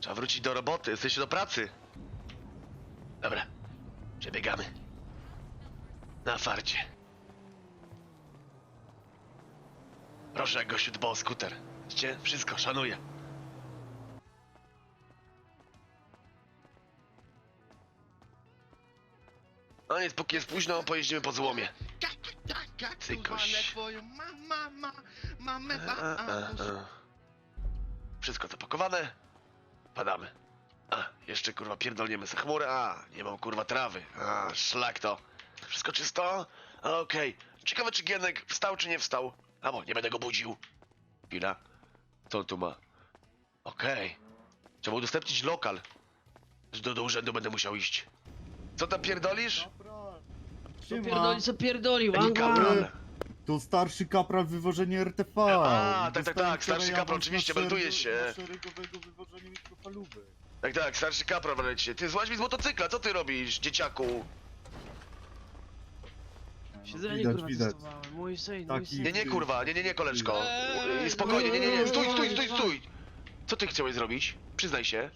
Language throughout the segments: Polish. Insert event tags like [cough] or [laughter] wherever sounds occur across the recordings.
Trzeba wrócić do roboty, jesteście do pracy. Dobra, przebiegamy. Na farcie. Proszę, gościu dba o skuter. Widzicie? Wszystko, szanuję. No nic, póki jest późno, pojeździmy po złomie. Cykoś. twoją mama, ma, mamę, A, a, a. Wszystko zapakowane. Padamy. A, jeszcze kurwa pierdolniemy za chmurę. A, nie mam kurwa trawy. A, szlak to. Wszystko czysto? Okej. Ciekawe czy Gienek wstał czy nie wstał. A bo, nie będę go budził. Chwila. Co on tu ma? Okej. Trzeba udostępnić lokal. Do, do urzędu będę musiał iść. Co tam pierdolisz? Siema. Pierdoli co pierdolił, Anga! kapral. To starszy kapral wywożenie RTV. A, tak, tak, Dostałem tak, starszy wczoraj kapral, oczywiście, melduje się. na szeregowego wywożenia mikrofalówek. Tak, tak, starszy kapral wreszcie. Ty złaź mi z motocykla, co ty robisz, dzieciaku? Siedzenie widać, kurwa widać. testowałem, mój syn, mój Taki-. Nie, nie, kurwa, nie, nie, nie, koleżko. Eee, Spokojnie, nie, nie, nie, stój, stój, eee, stój, stój! Co ty chciałeś zrobić? Przyznaj się.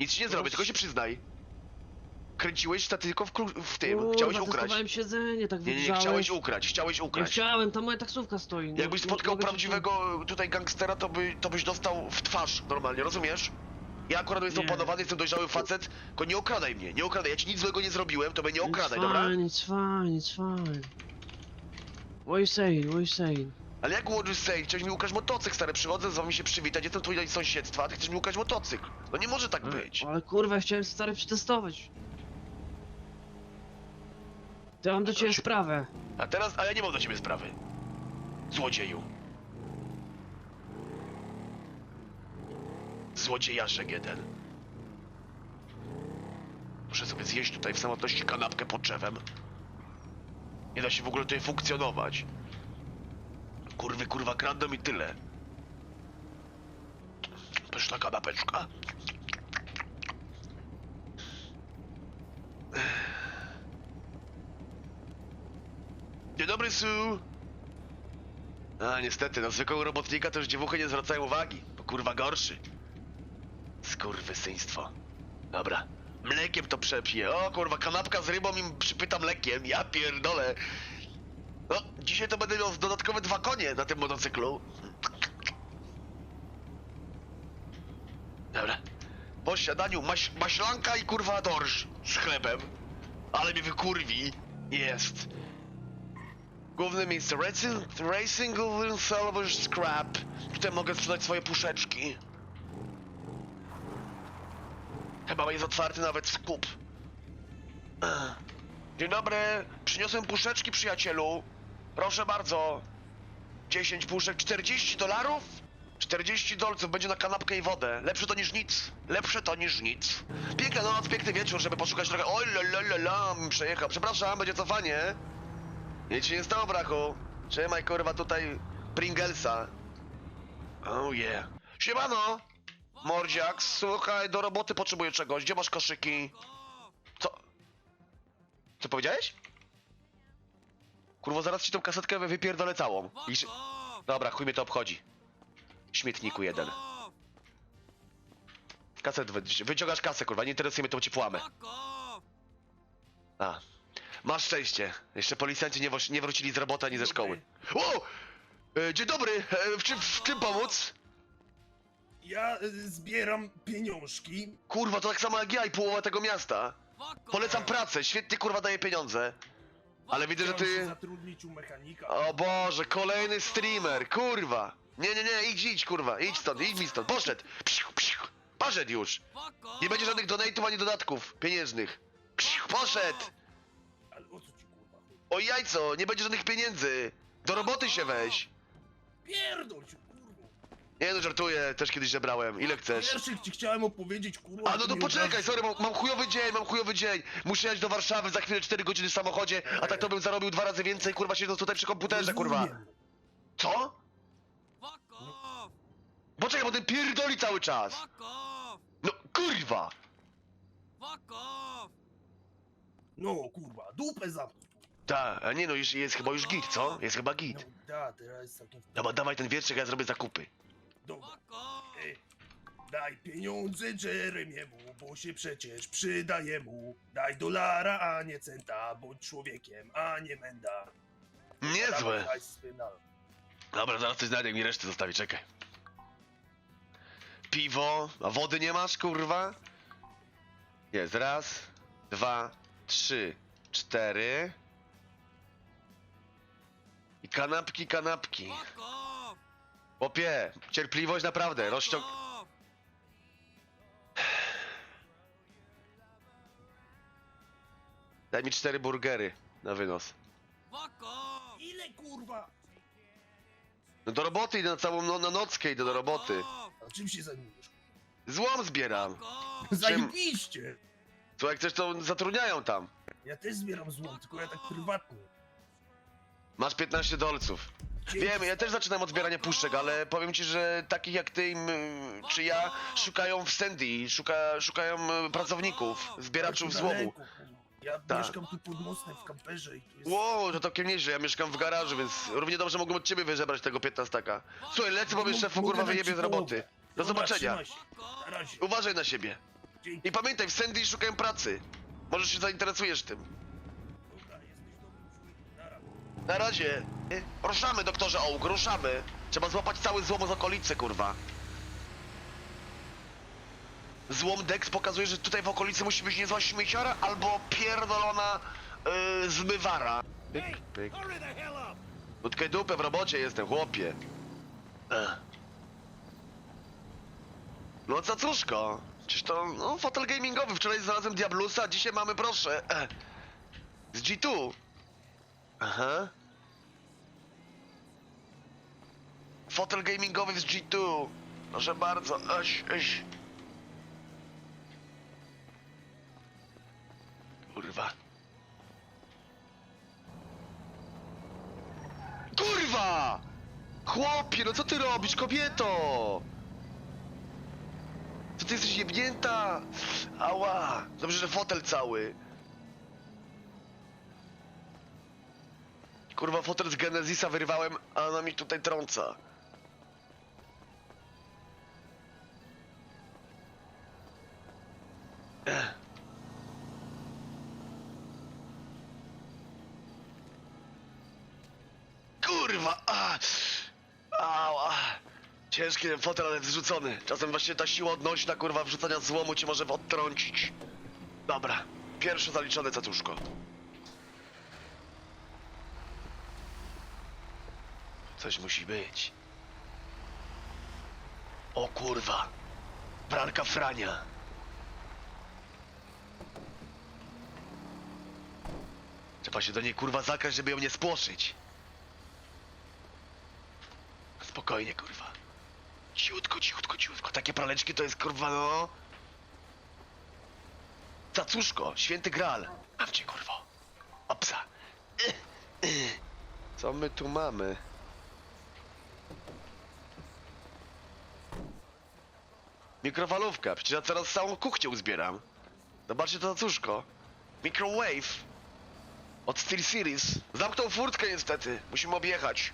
Nic ci nie zrobię, tylko się przyznaj. Kręciłeś statyką w, kru- w tym, Kurwa, chciałeś ukraść. testowałem siedzenie, tak Nie, nie, nie, wygrzałeś. chciałeś ukraść, chciałeś Nie ukraść. chciałem, tam moja taksówka stoi. no, Jakbyś nie spotkał mogę prawdziwego tutaj gangstera, to, by, to byś dostał w twarz normalnie, rozumiesz? Ja akurat jestem Nie. opanowany, jestem dojrzały facet, tylko nie okradaj mnie, nie okradaj, ja ci nic złego nie zrobiłem, to mnie nie It's okradaj, fine, dobra? It's fine, it's fine. What you saying, what you saying? Ale jak Łodzisz say, chciałeś mi ukraść motocykl, stary, przychodzę z wami się przywitać, jestem z sąsiedztwa, a ty chcesz mi ukraść motocykl. No nie może tak być. Ale kurwa, chciałem stary przetestować. To mam do ciebie sprawę. A teraz, a ja nie mam do ciebie sprawy. Złodzieju. Złodziejaszek jeden. Muszę sobie zjeść tutaj w samotności kanapkę pod drzewem. Nie da się w ogóle tutaj funkcjonować. Kurwy, kurwa, kradną i tyle. Pyszna kanapeczka. A, niestety, na zwykłego robotnika to już dziewuchy nie zwracają uwagi, bo kurwa gorszy. Skurwysyństwo. Dobra. Mlekiem to przepiję. O kurwa, kanapka z rybą im przypyta mlekiem. Ja pierdolę. No, dzisiaj to będę miał dodatkowe dwa konie na tym motocyklu. Dobra. Po śniadaniu maś, maślanka i kurwa dorsz z chlebem. Ale mnie wykurwi. Jest. Główne miejsce racing, racing Salvage Scrap. Tutaj mogę sprzedać swoje puszeczki. Chyba jest otwarty nawet skup. Dzień dobry, przyniosłem puszeczki przyjacielu. Proszę bardzo. 10 puszek, 40 dolarów? 40 dolców będzie na kanapkę i wodę. Lepsze to niż nic. Lepsze to niż nic. Piękna noc, piękny wieczór, żeby poszukać trochę. Oj, la, przejechał. Przepraszam, będzie cofanie. Nic się nie stało, brachu. Trzymaj, kurwa, tutaj Pringlesa. Oh yeah. Siemano! Mordziak, słuchaj, do roboty potrzebuję czegoś. Gdzie masz koszyki? Co? Co powiedziałeś? Kurwa, zaraz ci tą kasetkę wy- wypierdolę całą. I... Dobra, chuj mnie to obchodzi. Śmietniku jeden. Kaset, wy... wyciągasz kasę, kurwa, nie interesuje mnie to, bo ci połamę. A. Masz szczęście. Jeszcze policjanci nie, nie wrócili z roboty ani ze szkoły. O! E, dzień dobry, e, w czym, w czym pomóc? Ja y, zbieram pieniążki. Kurwa, to tak samo jak ja i połowa tego miasta. Polecam pracę, świetnie kurwa daje pieniądze. Ale widzę, że Chciałem się ty... zatrudnić u mechanika. O Boże, kolejny streamer, kurwa. Nie, nie, nie, idź, idź, kurwa, idź stąd, idź mi stąd, poszedł. Psiu, psiu, poszedł już. Nie będzie żadnych donate'ów ani dodatków pieniężnych. Psiu, poszedł. O jajco, nie będzie żadnych pieniędzy. Do roboty się weź. Pierdol ci kurwa. Nie no, żartuję, też kiedyś żebrałem. Ile chcesz? Pierwszy ci chciałem opowiedzieć kurwa. A no ty to mi poczekaj, obrazisz. sorry, mam, mam chujowy dzień, mam chujowy dzień. Muszę jechać do Warszawy, za chwilę 4 godziny w samochodzie, a tak to bym zarobił dwa razy więcej, kurwa, siedząc tutaj przy komputerze, kurwa. Rozumiem. Co? Poczekaj, bo ten pierdoli cały czas. No, kurwa. No kurwa, dupę zapnij. Ta, a nie no, już jest chyba już git, co? Jest chyba No git. da, teraz jest całkiem... Dobra, dawaj ten wierszyk, ja zrobię zakupy. Dobra. Ej, Daj pieniądze Jeremiemu, bo się przecież przydaje mu. Daj dolara, a nie centa, bądź człowiekiem, a nie menda. Niezłe. Dawaj. Dobra, zaraz coś znajdę i mi resztę zostawi, czekaj. Piwo, a wody nie masz, kurwa? Jest, raz, dwa, trzy, cztery. Kanapki, kanapki. Popie, cierpliwość naprawdę, rozciąg... Daj mi cztery burgery na wynos. Ile kurwa? No do roboty idę na całą, no, na nockę idę do roboty. A czym się zajmujesz? Złom zbieram. [laughs] Zajebiście! Co jak chcesz, to zatrudniają tam. Ja też zbieram złom, tylko ja tak prywatnie. Masz 15 dolców. Wiem, ja też zaczynam od zbierania puszek, ale powiem ci, że takich jak ty czy ja szukają w Sandy, szuka, szukają y, pracowników, zbieraczów złomu. Ja Tak. mieszkam tu pod mostem w kamperze i tu jest... Wow, to całkiem nieźle, ja mieszkam w garażu, więc równie dobrze mogłem od ciebie wyżebrać tego 15. Słuchaj, lecę, bo mnie szefu kurwa wyjebie z roboty. Do Dobra, zobaczenia. trzymaj się. Na razie. Uważaj na siebie. Dzięki. I pamiętaj, w Sandy szukają pracy. Może się zainteresujesz tym. Na razie. Ruszamy, doktorze Ołg, ruszamy. Trzeba złapać cały złom z okolicy, kurwa. Złom Dex pokazuje, że tutaj w okolicy musi być niezła śmieciara albo pierdolona yy, zmywara. Pyk, pyk. Utkaj dupę w robocie jestem, chłopie. Ech. No cacuszko. Czyż to, no, fotel gamingowy. Wczoraj znalazłem Diablusa, a dzisiaj mamy, proszę, eh, z G2. Aha. Fotel gamingowy z G2. Proszę bardzo, aś, aś. Kurwa. Kurwa! Chłopie, no co ty robisz, kobieto? Co ty jesteś jebnięta? Ała! Dobrze, że fotel cały. Kurwa, fotel z Genesisa wyrwałem, a ona mi tutaj trąca. Kurwa! A! Ała! Ciężki ten fotel, ale zrzucony. Czasem właśnie ta siła odnośna, kurwa, wrzucania złomu ci może odtrącić. Dobra, pierwsze zaliczone cacuszko. Coś musi być. O kurwa. Pralka Frania. Trzeba się do niej kurwa zakraść, żeby ją nie spłoszyć. Spokojnie kurwa. Ciutko, ciutko, ciutko. Takie praleczki to jest kurwa no. Cacuszko, święty gral. Mam cię kurwo. Opsa. Co my tu mamy? Mikrofalówka, przecież ja teraz całą kuchnię uzbieram. Zobaczcie to cacuszko. Microwave. Od Steel Series. Zamknął furtkę niestety. Musimy objechać.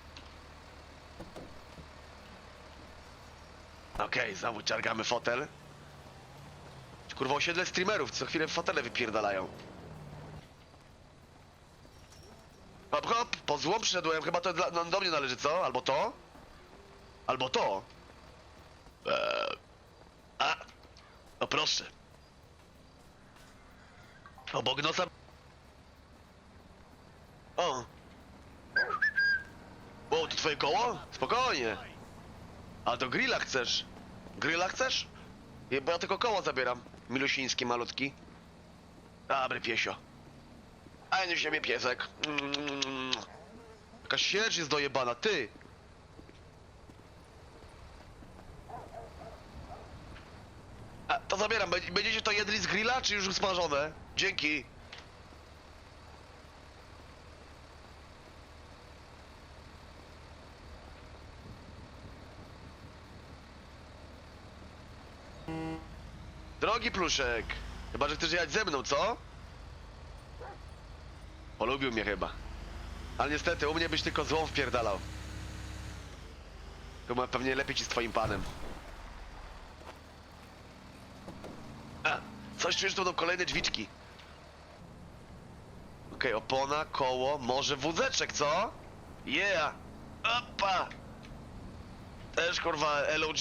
Okej, znowu ciargamy fotel. Kurwa osiedle streamerów, co chwilę fotele wypierdalają. Hop hop, po złom przyszedłem, chyba to dla, no, do mnie należy, co? Albo to? Albo to? Eee. A! No proszę. Obok nosa... O! O, to twoje koło? Spokojnie. A do grilla chcesz? Grilla chcesz? Nie, Bo ja tylko koło zabieram. Milusiński malutki. Dobry piesio. A nie siebie piesek. Mm. Jakaś sierść jest dojebana, ty! A, to zabieram. Będzie- Będziecie to jedli z grilla, czy już usmażone? Dzięki. Drogi pluszek, chyba że chcesz jechać ze mną, co? Polubił mnie chyba. Ale niestety, u mnie byś tylko złą wpierdalał. Chyba pewnie lepiej ci z twoim panem. Coś czujesz, to będą kolejne drzwiczki. Okej, opona, koło, może wózeczek, co? Yeah! Opa! Też kurwa LOG.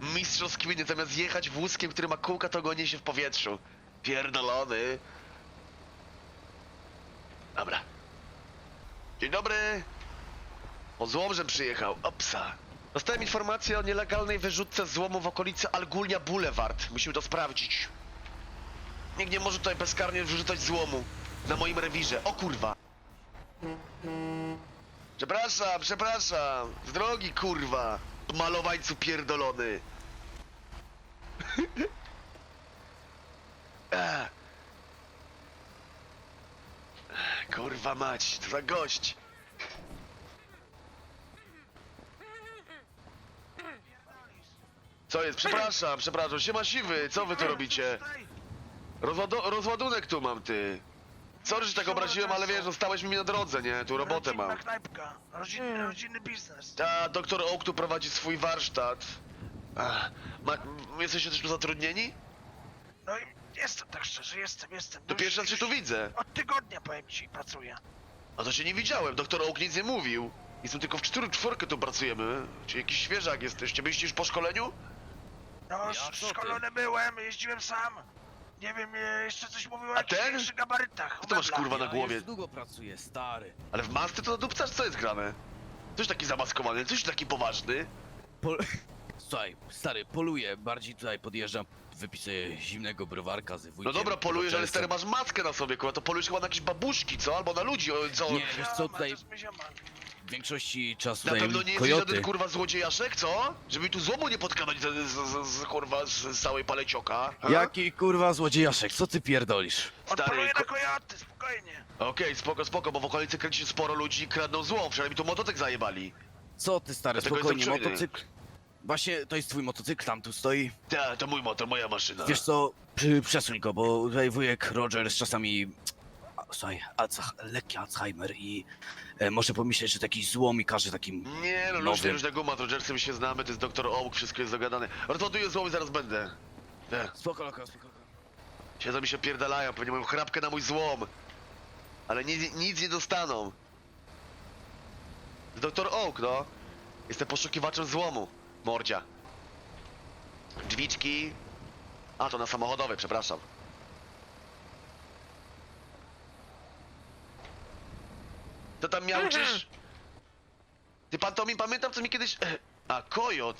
Mistrz kminy, zamiast jechać wózkiem, który ma kółka, to go niesie w powietrzu. Pierdolony. Dobra. Dzień dobry. O złomżem przyjechał. Opsa. Dostałem informację o nielegalnej wyrzutce złomu w okolicy Algulnia Boulevard. Musimy to sprawdzić. Nikt nie może tutaj bezkarnie wyrzucać złomu. Na moim rewirze. O kurwa. Przepraszam, przepraszam. Z drogi, kurwa. Malowańcu pierdolony. [laughs] Ech. Kurwa mać, co za gość. Co jest? Przepraszam, przepraszam. Siema siwy, co wy tu robicie? Rozładu rozładunek tu mam, ty. Sorry, że tak obraziłem, ale wiesz, no stałeś mi na drodze, nie? Tu robotę mam. Rodzinna knajpka, rodzinny, rodzinny biznes. Ta, doktor Oak tu prowadzi swój warsztat. Ach, ma, m- jesteście też tu zatrudnieni? No i jestem tak szczerze, jestem, jestem. To Już- pierwszy raz się już tu widzę. Od tygodnia powiem ci pracuję. A to się nie widziałem, doktor Oak nic nie mówił. Jestem tylko w cztery czwórkę tu pracujemy. Czy jakiś świeżak jesteście? Byliście już po szkoleniu? No, Ja, co ty? szkolony byłem, jeździłem sam. Nie wiem, e, jeszcze coś mówił o A jakichś ten? większych gabarytach. Co ty masz kurwa na głowie? długo pracuję, stary. Ale w masce to nadupcasz? Co jest grane? Coś taki zamaskowany, coś taki poważny. Pol... [laughs] Słuchaj, stary, poluję, bardziej tutaj podjeżdżam, wypisuję zimnego browarka z wujkiem. No dobra, polujesz, ale stary masz maskę na sobie, kurwa, to polujesz chyba na jakieś babuszki, co? Albo na ludzi, o, co? Nie, wiesz co, tutaj to jest mój ziomal. W większości czasu Na pewno nie jesteś kojoty. żaden kurwa złodziejaszek, co? Żeby tu złomu nie podkradać z, z, z, z kurwa z, z całej palecioka. ha? Jaki kurwa złodziejaszek, co ty pierdolisz? On Stary, poluje ko- na kojoty, spokojnie. Okej, spoko, spoko, bo w okolicy kręci się sporo ludzi i kradną złom, przynajmniej tu motocykl zajebali. Co ty stary, Dlatego spokojnie, jestem czujny. motocykl... Właśnie, to jest twój motocykl, tam tu stoi. Ta, to mój motor, moja maszyna. Wiesz co, przy, przesuń go, bo tutaj wujek Rogers czasami... Słuchaj, Alzha, lekki Alzheimer i e, może pomyśleć, że taki złom i każe takim... Nie, no Nowym. luźny, luźna guma, z Rogersem się znamy, to jest doktor Oak, wszystko jest zagadane. Rozładuję złom i zaraz będę. Nie, Spoko, loko, spoko. loko. siedzą mi się pierdalają, pewnie mają chrapkę na mój złom. Ale nic, nic nie dostaną. Doktor Oak, no. Jestem poszukiwaczem złomu, mordzia. Drzwiczki. A, to na samochodowej, przepraszam. To tam miałczysz? Ty pan to mi pamiętam, co mi kiedyś... A, kojot.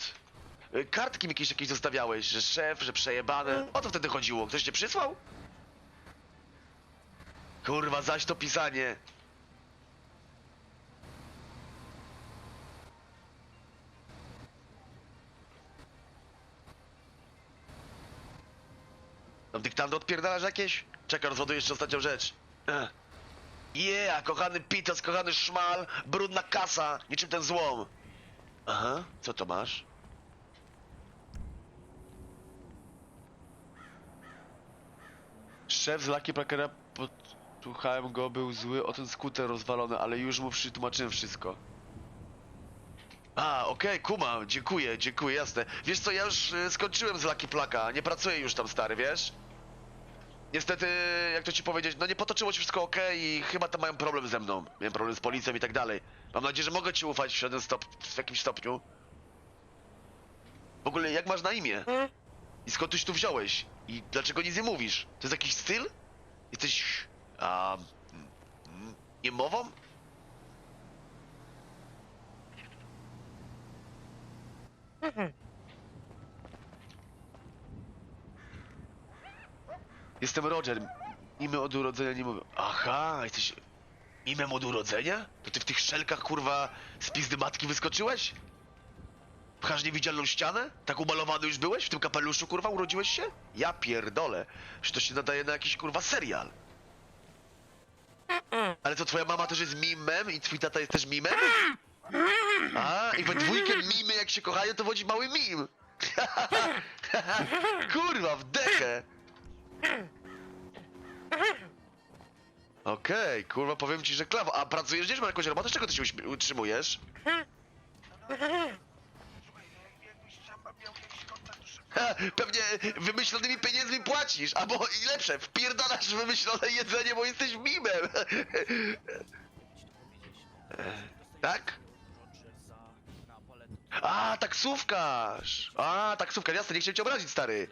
E, Kartki mi jakieś, jakieś zostawiałeś, że szef, że przejebane. O to wtedy chodziło. Ktoś cię przysłał? Kurwa, zaś to pisanie. Tam dyktando odpierdalasz jakieś? Czekaj, rozładuję jeszcze ostatnią rzecz. Ech. Yeah, kochany pitos, kochany szmal, brudna kasa, niczym ten złom. Aha, co to masz? Szef z Lucky Packera, posłuchałem go, był zły o ten skuter rozwalony, ale już mu przytłumaczyłem wszystko. A, okej, kumam, dziękuję, dziękuję, jasne. Wiesz co, ja już y, skończyłem z Lucky Plaka, nie pracuję już tam, stary, wiesz? Niestety, jak to ci powiedzieć, no nie potoczyło się wszystko ok i chyba tam mają problem ze mną. Miałem problem z policją i tak dalej. Mam nadzieję, że mogę ci ufać w żaden stop, w jakimś stopniu. W ogóle, jak masz na imię? I skąd tyś tu wziąłeś? I dlaczego nic nie mówisz? To jest jakiś styl? Jesteś... a... mm, mm, Jestem Roger. Imię od urodzenia nie mówię. Aha, jesteś imem od urodzenia? To ty w tych szelkach, kurwa, z pizdy matki wyskoczyłeś? Pchasz niewidzialną ścianę? Tak umalowany już byłeś? W tym kapeluszu, kurwa, urodziłeś się? Ja pierdolę. Że to się nadaje na jakiś, kurwa, serial. Ale co, twoja mama też jest mimem i twój tata jest też mimem? A, i we dwójkę mimy, jak się kochają, to wodzi mały mim. [laughs] kurwa, w dechę. Okej, kurwa, powiem ci, że klawo. A pracujesz gdzieś? Masz jakąś robotę? Z czego ty się uśmi- utrzymujesz? Ha, Pewnie wymyślonymi pieniędzmi płacisz, albo i lepsze, wpierdalasz wymyślone jedzenie, bo jesteś mimem. Tak? A, taksówkarz! A, taksówkarz, jasne, nie chciałem cię obrazić, stary.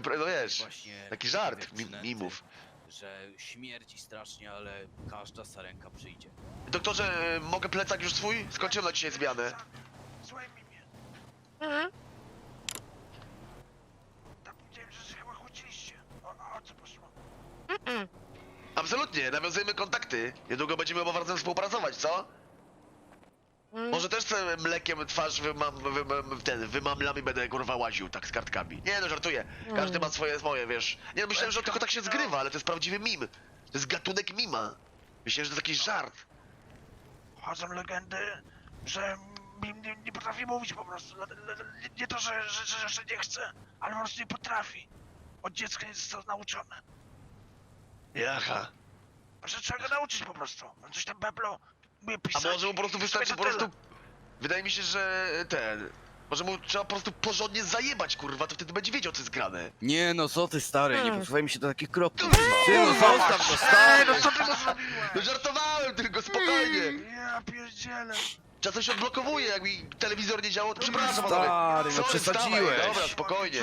Przepra- no wiesz, Właśnie taki żart mi- przynęty, mimów. Że śmierci strasznie, ale każda sarenka przyjdzie. Doktorze, mogę plecak już swój? Skończyłem na dzisiaj zmianę. Słuchaj mi mnie. Tam widziałem, że się chyba kłóciliście. O, o co poszło? Absolutnie, nawiązujemy kontakty. Niedługo będziemy oba razem współpracować, co? Może też sobie mlekiem twarz wymam, wymam, ten, wymamlam i będę kurwa łaził tak z kartkami. Nie no, żartuję. Każdy ma swoje, swoje, wiesz. Nie no, myślałem, że tylko tak się zgrywa, ale to jest prawdziwy mim. To jest gatunek mima. Myślałem, że to jakiś żart. Chodzą legendy, że mi nie, nie potrafi mówić po prostu. Le- le- Nie to, że, że, że, że nie chce, ale po prostu nie potrafi. Od dziecka nie został nauczony. Jaha. Że trzeba go nauczyć po prostu. On coś tam beblo, A może mu po prostu wystarczy po to prostu... Wydaje mi się, że ten... Może mu trzeba po prostu porządnie zajebać, kurwa, to wtedy będzie wiedział, co jest grane. Nie no, co ty stary, nie posuwaj mi się do takich kroków. Kurwa. Ty no, zostaw go, Ej, stary! no co ty zrobiłeś? No żartowałem tylko, spokojnie. Ja pierdzielę. Czasem się odblokowuje, jak mi telewizor nie działał, to przepraszam panowie. Stary, no Sorry, przesadziłeś. Dobra, spokojnie.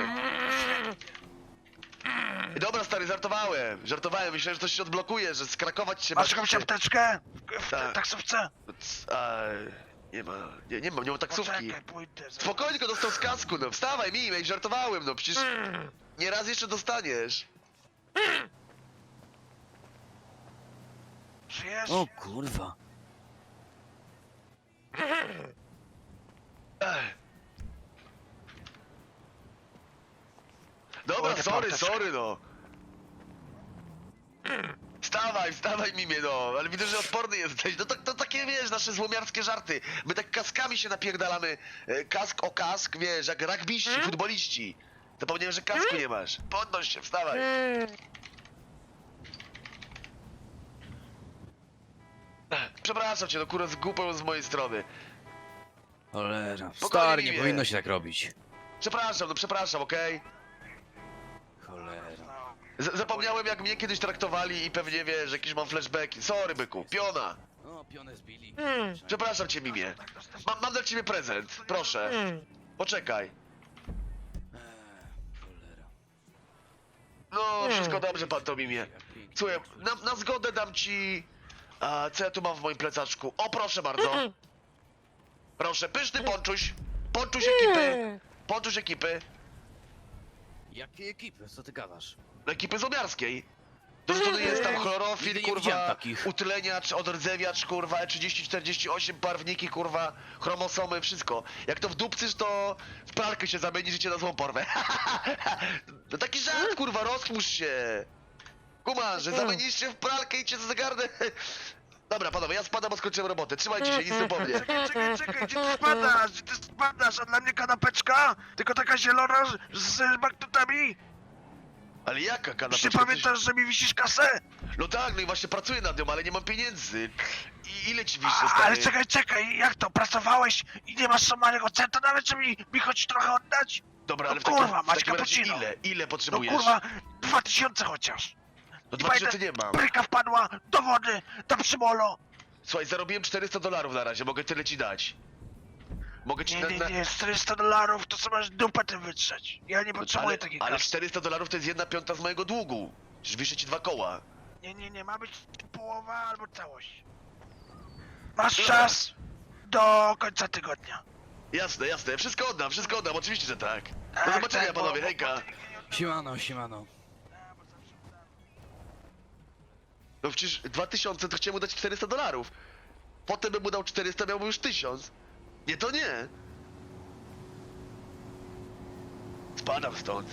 Dobra, stary, żartowałem. Żartowałem, myślałem, że to się odblokuje, że skrakować się Masz jakąś apteczkę? W, w Tak. taksówce? A, nie ma, nie, nie mam, nie mam taksówki. Poczekaj, pójdę. zaraz. Spokojnie, go dostał z kasku, no wstawaj mi, ej, żartowałem, no przecież nie raz jeszcze dostaniesz. Żyjesz? O kurwa. Ech. Dobra, sorry, sorry, no. Wstawaj, wstawaj mimie, no, ale widzę, że odporny jesteś. No to, to takie, wiesz, nasze złomiarskie żarty. My tak kaskami się napierdalamy. E, Kask o kask, wiesz, jak rugbyści, futboliści. Zapomniałem, że kasku nie masz. Podnoś się, wstawaj. Ech, Przepraszam cię, no kurwa, z głupą z mojej strony. Cholera. Spokojnie, Stary, nie Mimie. powinno się tak robić. Przepraszam, no przepraszam, okej? Z- Zapomniałem jak mnie kiedyś traktowali i pewnie wiesz, jakieś mam flashbacki. Sorry byku, piona. No, pionę zbili. Przepraszam cię mimie. Mam, mam dla ciebie prezent, proszę. Poczekaj. Eee, Cholera. No, wszystko dobrze pan to mimie. Słuchaj, na, na zgodę dam ci... A, co ja tu mam w moim plecaczku? O, proszę bardzo. Proszę, pyszny ponczuś. Ponczuś ekipy. Ponczuś ekipy. Jakie ekipy? Co ty gadasz? Ekipy zomiarskiej. Dorzucony jest tam chlorofil, Nigdy nie widziałem kurwa, takich. utleniacz, odrdzewiacz, kurwa, E E3048, barwniki, kurwa, chromosomy, wszystko. Jak to wdupcysz, to w pralkę się zamieni życie na złą porwę. [laughs] no taki żart, kurwa, rozchmurz się. Kumasz, że zamienisz się w pralkę i cię zagarnę. [laughs] Dobra, panowie, ja spadam, bo skończyłem robotę. Trzymajcie się, nic nie po mnie. Czekaj, czekaj, czekaj, gdzie ty spadasz? Gdzie ty spadasz? A dla mnie kanapeczka? Tylko taka zielona z, z banknotami? Ale jaka Czy kanapeczka? ty pamiętasz, że mi wisisz kasę? No tak, no i właśnie pracuję nad nią, ale nie mam pieniędzy. I ile ci A, wiszę, stary? ale czekaj, czekaj, jak to? Pracowałeś i nie masz samarego centa nawet, żeby mi, mi choć trochę oddać? Dobra, ale w No takim, kurwa, w Maćka takim razie Puccino. ile? Ile No potrzebujesz? kurwa, dwa tysiące chociaż. No I 2000 nie mam. Bryka wpadła do wody, do przymolo. Słuchaj, zarobiłem 400 dolarów na razie, mogę tyle ci dać. Mogę ci Nie, na, nie, na... nie, 400 dolarów to co masz dupę tym wytrzeć. Ja nie potrzebuję ale, takiej ale kasy. 400 dolarów to jest jedna piąta z mojego długu. Przecież wiszę ci dwa koła. Nie, nie, nie, ma być połowa albo całość. Masz czas do końca tygodnia. Jasne, jasne, wszystko oddam, wszystko oddam, oczywiście, że tak. Do Tak, zobaczenia, tak, bo- panowie, bo- hejka. Siemano, siemano. No przecież 2000 to chciałem mu dać 400 dolarów. Potem bym mu dał 400, miałbym już 1000. Nie, to nie. Spadam stąd.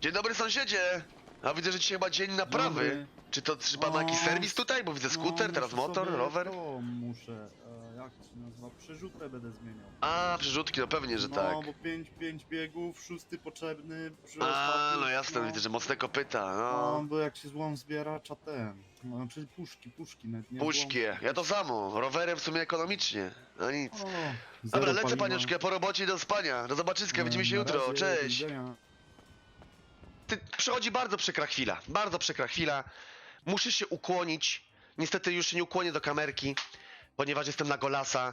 Dzień dobry sąsiedzie. A widzę, że dzisiaj chyba dzień naprawy. Dobry. Czy to czy pan ma jakiś O, serwis tutaj? Bo widzę skuter, No, teraz muszę motor, sobie rower. To muszę. E, jak to się nazywa przerzutę będę zmieniał. A, przerzutki, no pewnie, że no, tak. bo 5 pięć biegów, szósty potrzebny. przy A, ostatnim, no jasne, widzę, że mocne kopyta, No, no. bo jak się złom zbiera, cza ten. No, znaczy puszki, puszki, nawet nie Puśki, ja to samo, rowerem w sumie ekonomicznie, no nic. O, Dobra, lecę paliwa. paniuszkę, po robocie i do spania. Do zobaczyska, widzimy się Na jutro, razie, do cześć. widzenia. Ty, przychodzi bardzo przykra chwila, bardzo przykra chwila. Muszę się ukłonić. Niestety już się nie ukłonię do kamerki, ponieważ jestem na golasa.